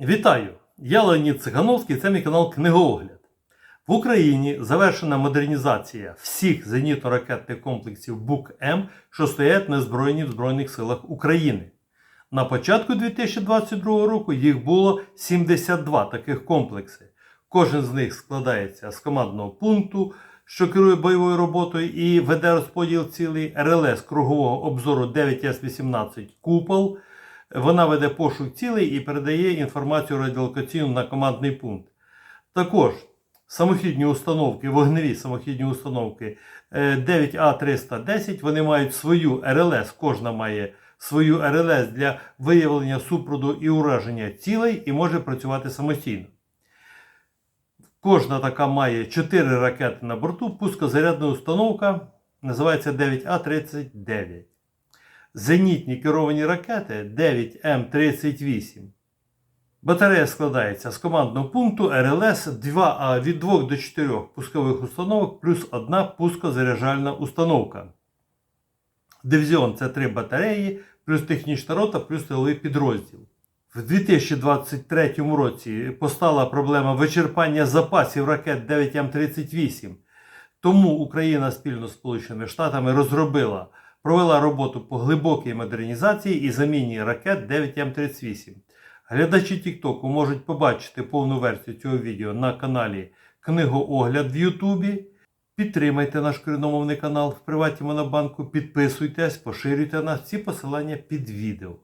Вітаю! Я Леонід Цигановський, це мій канал Книгоогляд. В Україні завершена модернізація всіх зенітно-ракетних комплексів БУК-М, що стоять на збройні в Збройних силах України. На початку 2022 року їх було 72 таких комплекси. Кожен з них складається з командного пункту, що керує бойовою роботою і веде розподіл цілей РЛС кругового обзору 9С-18 Купол. Вона веде пошук цілей і передає інформацію радіолокаційну на командний пункт. Також самохідні установки, вогневі самохідні установки е, 9А310, вони мають свою РЛС, кожна має свою РЛС для виявлення супроду і ураження цілей і може працювати самостійно. Кожна така має 4 ракети на борту, пускозарядна установка називається 9А39. Зенітні керовані ракети 9М38. Батарея складається з командного пункту РЛС 2, а від 2 до 4 пускових установок плюс одна пускозаряджальна установка. Дивізіон це 3 батареї, плюс технічна рота, плюс тиловий підрозділ. В 2023 році постала проблема вичерпання запасів ракет 9М38. Тому Україна спільно з Сполученими Штатами розробила, провела роботу по глибокій модернізації і заміні ракет 9М38. Глядачі Тіктоку можуть побачити повну версію цього відео на каналі Книгоогляд в Ютубі. Підтримайте наш криномовний канал в приваті Монобанку, підписуйтесь, поширюйте нас. Всі посилання під відео.